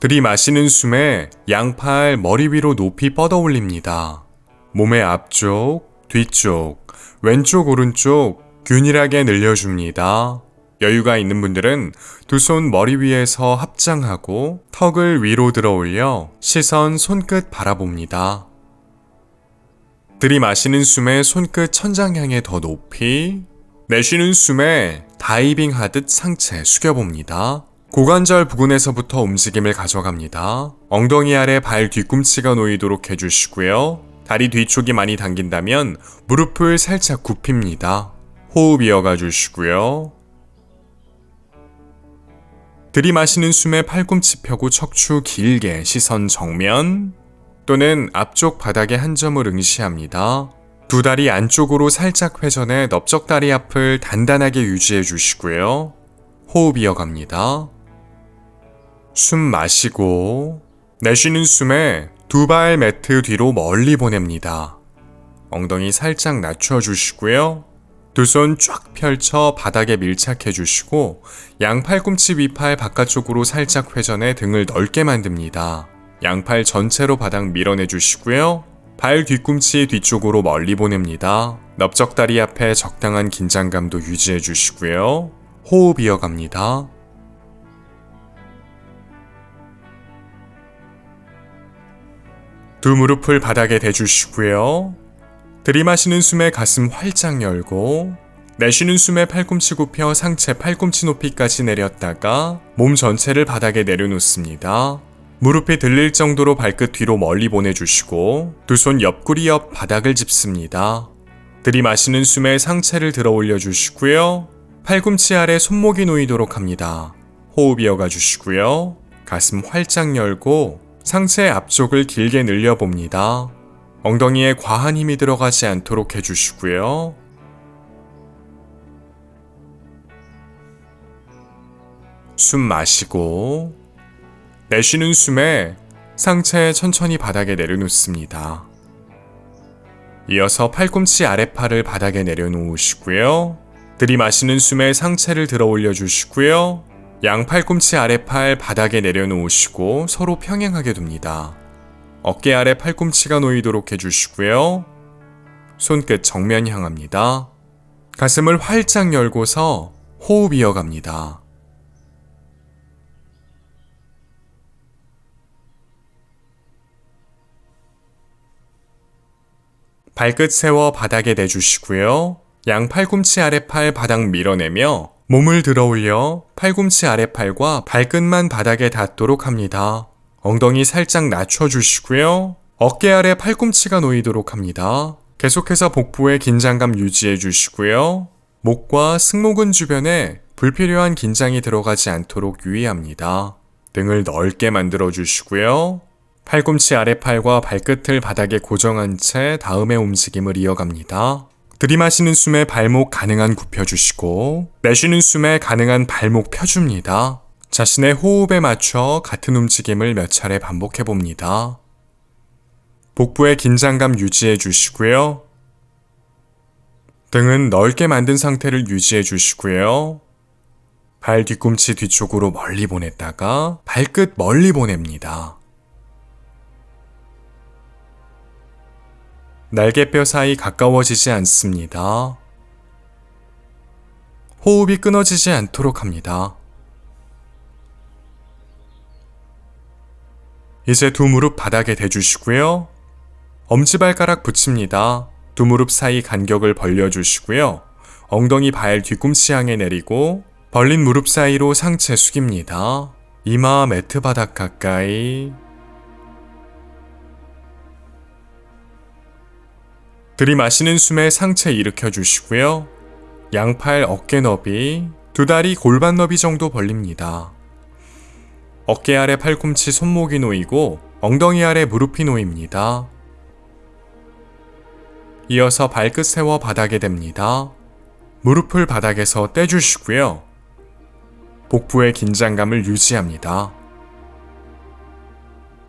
들이마시는 숨에 양팔 머리 위로 높이 뻗어 올립니다. 몸의 앞쪽, 뒤쪽, 왼쪽, 오른쪽 균일하게 늘려줍니다. 여유가 있는 분들은 두 손 머리 위에서 합장하고 턱을 위로 들어 올려 시선 손끝 바라봅니다. 들이마시는 숨에 손끝 천장 향해 더 높이, 내쉬는 숨에 다이빙 하듯 상체 숙여봅니다. 고관절 부근에서부터 움직임을 가져갑니다. 엉덩이 아래 발 뒤꿈치가 놓이도록 해주시고요. 다리 뒤쪽이 많이 당긴다면 무릎을 살짝 굽힙니다. 호흡 이어가 주시고요. 들이마시는 숨에 팔꿈치 펴고 척추 길게 시선 정면 또는 앞쪽 바닥에 한 점을 응시합니다. 두 다리 안쪽으로 살짝 회전해 넓적다리 앞을 단단하게 유지해 주시고요. 호흡 이어갑니다. 숨 마시고 내쉬는 숨에 두 발 매트 뒤로 멀리 보냅니다. 엉덩이 살짝 낮춰 주시고요. 두 손 쫙 펼쳐 바닥에 밀착해 주시고 양 팔꿈치 위팔 바깥쪽으로 살짝 회전해 등을 넓게 만듭니다. 양팔 전체로 바닥 밀어내 주시고요. 발 뒤꿈치 뒤쪽으로 멀리 보냅니다. 넓적다리 앞에 적당한 긴장감도 유지해 주시고요. 호흡 이어갑니다. 두 무릎을 바닥에 대주시고요. 들이마시는 숨에 가슴 활짝 열고 내쉬는 숨에 팔꿈치 굽혀 상체 팔꿈치 높이까지 내렸다가 몸 전체를 바닥에 내려놓습니다. 무릎이 들릴 정도로 발끝 뒤로 멀리 보내주시고 두 손 옆구리 옆 바닥을 짚습니다. 들이마시는 숨에 상체를 들어 올려주시고요. 팔꿈치 아래 손목이 놓이도록 합니다. 호흡 이어가 주시고요. 가슴 활짝 열고 상체 앞쪽을 길게 늘려봅니다. 엉덩이에 과한 힘이 들어가지 않도록 해주시고요. 숨 마시고 내쉬는 숨에 상체 천천히 바닥에 내려놓습니다. 이어서 팔꿈치 아래팔을 바닥에 내려놓으시고요. 들이마시는 숨에 상체를 들어 올려주시고요. 양 팔꿈치 아래 팔 바닥에 내려놓으시고 서로 평행하게 둡니다. 어깨 아래 팔꿈치가 놓이도록 해주시고요. 손끝 정면 향합니다. 가슴을 활짝 열고서 호흡 이어갑니다. 발끝 세워 바닥에 내주시고요. 양 팔꿈치 아래 팔 바닥 밀어내며 몸을 들어 올려 팔꿈치 아래팔과 발끝만 바닥에 닿도록 합니다. 엉덩이 살짝 낮춰주시고요. 어깨 아래 팔꿈치가 놓이도록 합니다. 계속해서 복부의 긴장감 유지해 주시고요. 목과 승모근 주변에 불필요한 긴장이 들어가지 않도록 유의합니다. 등을 넓게 만들어 주시고요. 팔꿈치 아래팔과 발끝을 바닥에 고정한 채 다음의 움직임을 이어갑니다. 들이마시는 숨에 발목 가능한 굽혀주시고 내쉬는 숨에 가능한 발목 펴줍니다. 자신의 호흡에 맞춰 같은 움직임을 몇 차례 반복해 봅니다. 복부의 긴장감 유지해 주시고요. 등은 넓게 만든 상태를 유지해 주시고요. 발 뒤꿈치 뒤쪽으로 멀리 보냈다가 발끝 멀리 보냅니다. 날개뼈 사이 가까워지지 않습니다. 호흡이 끊어지지 않도록 합니다. 이제 두 무릎 바닥에 대주시고요. 엄지발가락 붙입니다. 두 무릎 사이 간격을 벌려주시고요. 엉덩이 발 뒤꿈치 향해 내리고 벌린 무릎 사이로 상체 숙입니다. 이마 매트 바닥 가까이 들이마시는 숨에 상체 일으켜 주시고요. 양팔 어깨 너비, 두 다리 골반 너비 정도 벌립니다. 어깨 아래 팔꿈치 손목이 놓이고 엉덩이 아래 무릎이 놓입니다. 이어서 발끝 세워 바닥에 댑니다. 무릎을 바닥에서 떼주시고요. 복부의 긴장감을 유지합니다.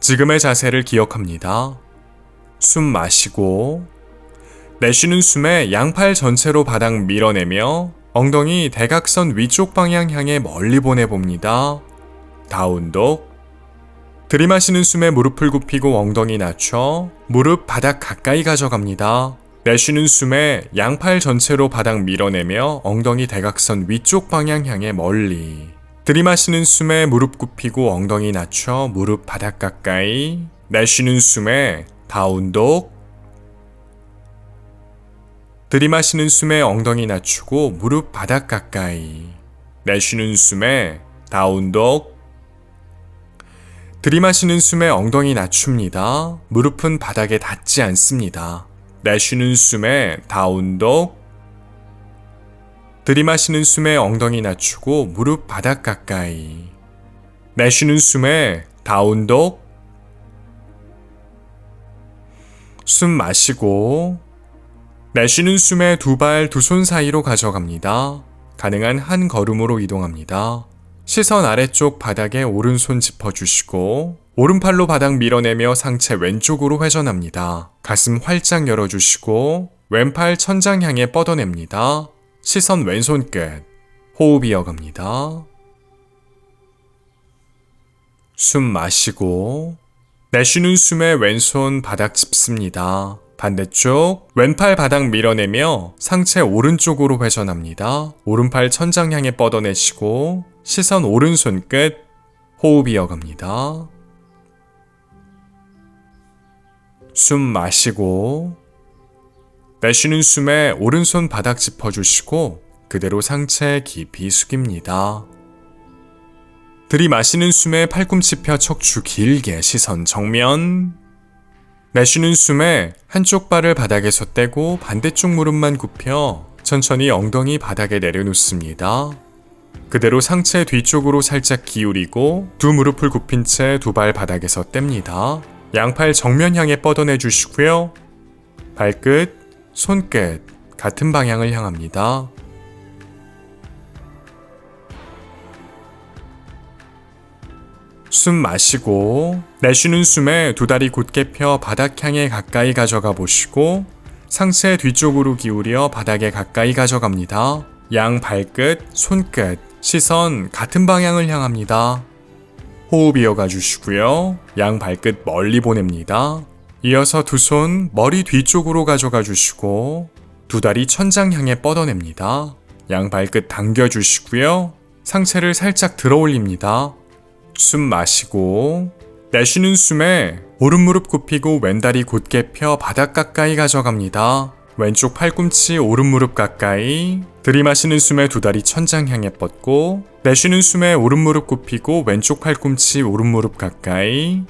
지금의 자세를 기억합니다. 숨 마시고 내쉬는 숨에 양팔 전체로 바닥 밀어내며 엉덩이 대각선 위쪽 방향 향해 멀리 보내봅니다. 다운독 들이마시는 숨에 무릎을 굽히고 엉덩이 낮춰 무릎 바닥 가까이 가져갑니다. 내쉬는 숨에 양팔 전체로 바닥 밀어내며 엉덩이 대각선 위쪽 방향 향해 멀리. 들이마시는 숨에 무릎 굽히고 엉덩이 낮춰 무릎 바닥 가까이. 내쉬는 숨에 다운독. 들이마시는 숨에 엉덩이 낮추고 무릎 바닥 가까이. 내쉬는 숨에 다운독. 들이마시는 숨에 엉덩이 낮춥니다. 무릎은 바닥에 닿지 않습니다. 내쉬는 숨에 다운독. 들이마시는 숨에 엉덩이 낮추고 무릎 바닥 가까이. 내쉬는 숨에 다운독. 숨 마시고 내쉬는 숨에 두 발 두 손 사이로 가져갑니다. 가능한 한 걸음으로 이동합니다. 시선 아래쪽 바닥에 오른손 짚어주시고 오른팔로 바닥 밀어내며 상체 왼쪽으로 회전합니다. 가슴 활짝 열어주시고 왼팔 천장 향해 뻗어냅니다. 시선 왼손 끝. 호흡 이어갑니다. 숨 마시고 내쉬는 숨에 왼손 바닥 짚습니다. 반대쪽 왼팔 바닥 밀어내며 상체 오른쪽으로 회전합니다. 오른팔 천장 향해 뻗어내시고 시선 오른손 끝 호흡 이어갑니다. 숨 마시고 내쉬는 숨에 오른손 바닥 짚어주시고 그대로 상체 깊이 숙입니다. 들이마시는 숨에 팔꿈치 펴 척추 길게 시선 정면 내쉬는 숨에 한쪽 발을 바닥에서 떼고 반대쪽 무릎만 굽혀 천천히 엉덩이 바닥에 내려놓습니다. 그대로 상체 뒤쪽으로 살짝 기울이고 두 무릎을 굽힌 채 두 발 바닥에서 뗍니다. 양팔 정면 향해 뻗어내 주시고요. 발끝, 손끝 같은 방향을 향합니다. 숨 마시고 내쉬는 숨에 두 다리 곧게 펴 바닥 향해 가까이 가져가 보시고 상체 뒤쪽으로 기울여 바닥에 가까이 가져갑니다. 양 발끝, 손끝, 시선 같은 방향을 향합니다. 호흡 이어가 주시고요. 양 발끝 멀리 보냅니다. 이어서 두 손 머리 뒤쪽으로 가져가 주시고 두 다리 천장 향해 뻗어냅니다. 양 발끝 당겨 주시고요. 상체를 살짝 들어 올립니다. 숨 마시고 내쉬는 숨에 오른 무릎 굽히고 왼다리 곧게 펴 바닥 가까이 가져갑니다. 왼쪽 팔꿈치 오른 무릎 가까이 들이마시는 숨에 두 다리 천장 향해 뻗고 내쉬는 숨에 오른 무릎 굽히고 왼쪽 팔꿈치 오른 무릎 가까이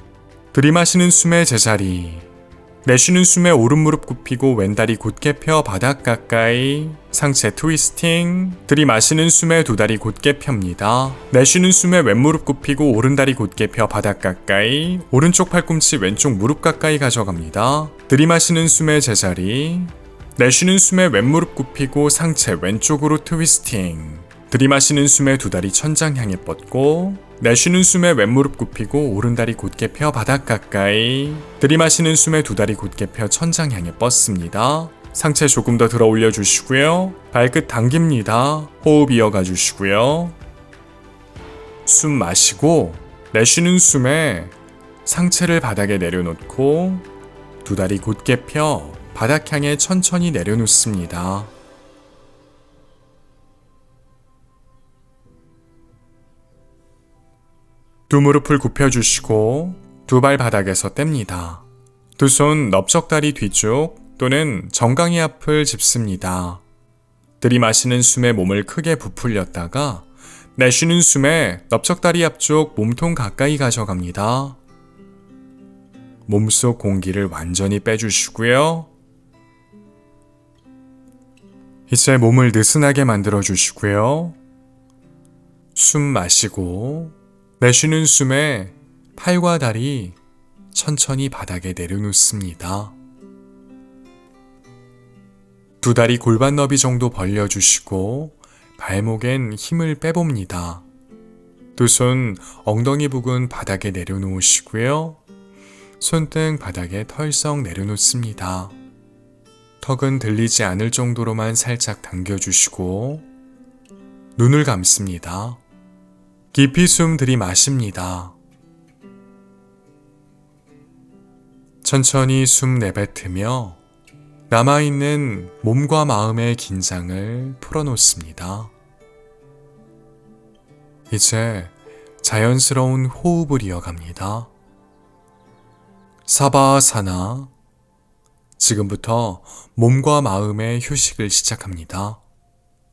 들이마시는 숨에 제자리 내쉬는 숨에 오른 무릎 굽히고 왼다리 곧게 펴 바닥 가까이. 상체 트위스팅. 들이마시는 숨에 두 다리 곧게 펴니다. 내쉬는 숨에 왼무릎 굽히고 오른다리 곧게 펴 바닥 가까이. 오른쪽 팔꿈치 왼쪽 무릎 가까이 가져갑니다. 들이마시는 숨에 제자리. 내쉬는 숨에 왼무릎 굽히고 상체 왼쪽으로 트위스팅. 들이마시는 숨에 두 다리 천장 향해 뻗고 내 쉬는 숨에 왼무릎 굽히고 오른다리 곧게 펴 바닥 가까이 들이마시는 숨에 두 다리 곧게 펴 천장 향해 뻗습니다. 상체 조금 더 들어 올려 주시고요. 발끝 당깁니다. 호흡 이어가 주시고요. 숨 마시고 내쉬는 숨에 상체를 바닥에 내려놓고 두 다리 곧게 펴 바닥 향해 천천히 내려놓습니다. 두 무릎을 굽혀주시고 두 발 바닥에서 뗍니다. 두 손 넓적다리 뒤쪽 또는 정강이 앞을 짚습니다. 들이마시는 숨에 몸을 크게 부풀렸다가 내쉬는 숨에 넓적다리 앞쪽 몸통 가까이 가져갑니다. 몸속 공기를 완전히 빼주시고요. 이제 몸을 느슨하게 만들어 주시고요. 숨 마시고 내쉬는 숨에 팔과 다리 천천히 바닥에 내려놓습니다. 두 다리 골반 너비 정도 벌려주시고 발목엔 힘을 빼봅니다. 두 손 엉덩이 부근 바닥에 내려놓으시고요. 손등 바닥에 털썩 내려놓습니다. 턱은 들리지 않을 정도로만 살짝 당겨주시고 눈을 감습니다. 깊이 숨 들이마십니다. 천천히 숨 내뱉으며 남아있는 몸과 마음의 긴장을 풀어놓습니다. 이제 자연스러운 호흡을 이어갑니다. 사바사나. 지금부터 몸과 마음의 휴식을 시작합니다.